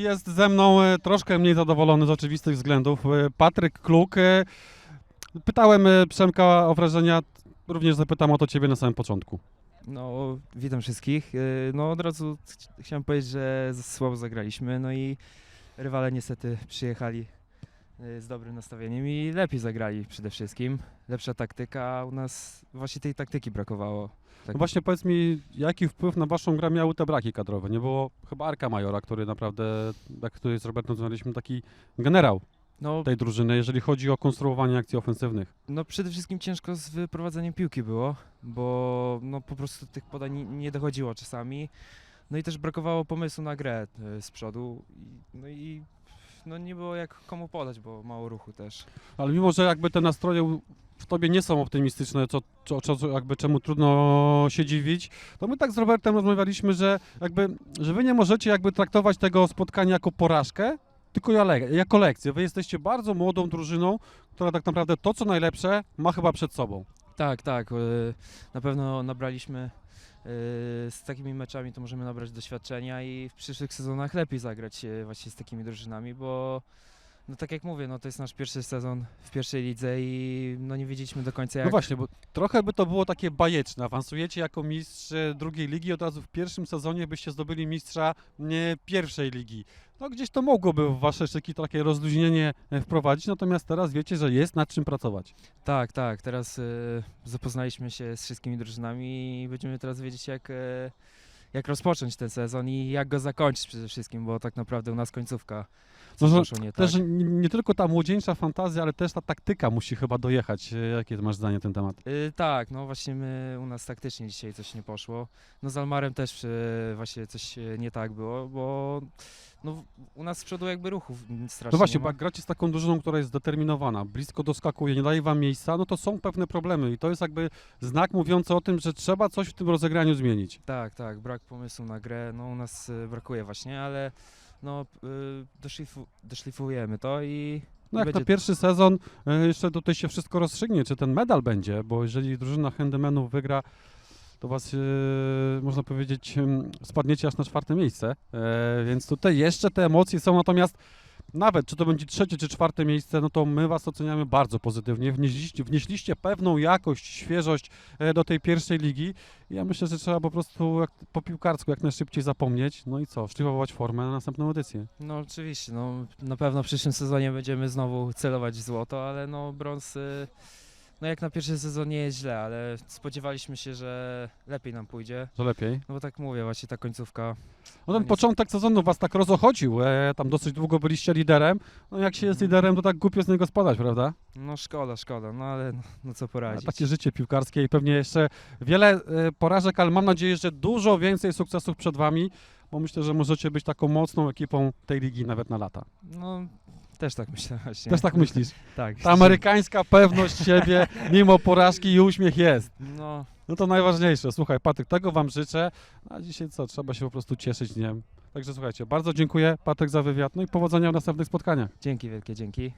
Jest ze mną e, troszkę mniej zadowolony z oczywistych względów. E, Patryk Kluk. e, Pytałem Przemka o wrażenia, również zapytam o to ciebie na samym początku. No, witam wszystkich. No, od razu ch- chciałem powiedzieć, że słabo zagraliśmy, no i rywale niestety przyjechali z dobrym nastawieniem i lepiej zagrali przede wszystkim. Lepsza taktyka, a u nas właśnie tej taktyki brakowało. Tak. No właśnie powiedz mi, jaki wpływ na waszą grę miały te braki kadrowe? Nie było chyba Arka Majora, który naprawdę, jak tutaj z Robertem rozmawialiśmy, taki generał No, tej drużyny, jeżeli chodzi o konstruowanie akcji ofensywnych. no, przede wszystkim ciężko z wyprowadzeniem piłki było, bo no, po prostu tych podań nie- dochodziło czasami. No i też brakowało pomysłu na grę yy, z przodu. No i no, nie było jak komu podać, bo mało ruchu też. Ale mimo, że jakby te nastroje w tobie nie są optymistyczne, co, co, co, jakby czemu trudno się dziwić, to my tak z Robertem rozmawialiśmy, że jakby, że wy nie możecie jakby traktować tego spotkania jako porażkę, tylko jako lekcję. Wy jesteście bardzo młodą drużyną, która tak naprawdę to, co najlepsze, ma chyba przed sobą. Tak, tak. y, Na pewno nabraliśmy z takimi meczami, to możemy nabrać doświadczenia i w przyszłych sezonach lepiej zagrać y, właśnie z takimi drużynami, bo no tak jak mówię, no to jest nasz pierwszy sezon w pierwszej lidze i no nie wiedzieliśmy do końca jak... No właśnie, bo trochę by to było takie bajeczne. Awansujecie jako mistrz e, drugiej ligi, od razu w pierwszym sezonie byście zdobyli mistrza nie, pierwszej ligi. No gdzieś to mogłoby w wasze szyki takie rozluźnienie e, wprowadzić, natomiast teraz wiecie, że jest nad czym pracować. Tak, tak. Teraz y, zapoznaliśmy się z wszystkimi drużynami i będziemy teraz wiedzieć jak, y, jak rozpocząć ten sezon i jak go zakończyć przede wszystkim, bo tak naprawdę u nas końcówka No, nie Też tak. nie, nie tylko ta młodzieńcza fantazja, ale też ta taktyka musi chyba dojechać. E, Jakie masz zdanie na ten temat? Y, tak, no właśnie my, u nas taktycznie dzisiaj coś nie poszło. No z Almarem też y, właśnie coś nie tak było, bo no, u nas z przodu jakby ruchów strasznie No właśnie, nie bo jak gracie z taką drużyną, która jest zdeterminowana, blisko doskakuje, nie daje wam miejsca, no to są pewne problemy i to jest jakby znak mówiący o tym, że trzeba coś w tym rozegraniu zmienić. Tak, tak, brak pomysłu na grę, no u nas y, brakuje właśnie, ale no y, doszlifu, doszlifujemy to i No jak na będzie- pierwszy sezon e, jeszcze tutaj się wszystko rozstrzygnie, czy ten medal będzie, bo jeżeli drużyna handymenów wygra, to was, e, można powiedzieć, em, spadniecie aż na czwarte miejsce, e, więc tutaj jeszcze te emocje są, natomiast nawet czy to będzie trzecie czy czwarte miejsce, no to my was oceniamy bardzo pozytywnie, wnieśliście, wnieśliście pewną jakość, świeżość e, do tej pierwszej ligi. Ja myślę, że trzeba po prostu jak, po piłkarsku jak najszybciej zapomnieć, no i co, szlifować formę na następną edycję. no oczywiście, no na pewno w przyszłym sezonie będziemy znowu celować w złoto, ale no brąz, y, no jak na pierwszy sezon nie jest źle, ale spodziewaliśmy się, że lepiej nam pójdzie. To lepiej. No bo tak mówię, właśnie ta końcówka. No ten Koniec. początek sezonu was tak rozochodził, e, tam dosyć długo byliście liderem. No jak się jest Mhm. liderem, to tak głupio z niego spadać, prawda? No szkoda, szkoda, no ale no, no co poradzić. Takie życie piłkarskie i pewnie jeszcze wiele e, porażek, ale mam nadzieję, że dużo więcej sukcesów przed wami, bo myślę, że możecie być taką mocną ekipą tej ligi nawet na lata. No też tak myślę właśnie. Też tak myślisz? Tak. Ta amerykańska pewność siebie, mimo porażki i uśmiech jest. No No to najważniejsze. Słuchaj, Patryk, tego wam życzę, a dzisiaj co, trzeba się po prostu cieszyć dniem. Także słuchajcie, bardzo dziękuję Patryk za wywiad, no i powodzenia w następnych spotkaniach. dzięki wielkie, dzięki.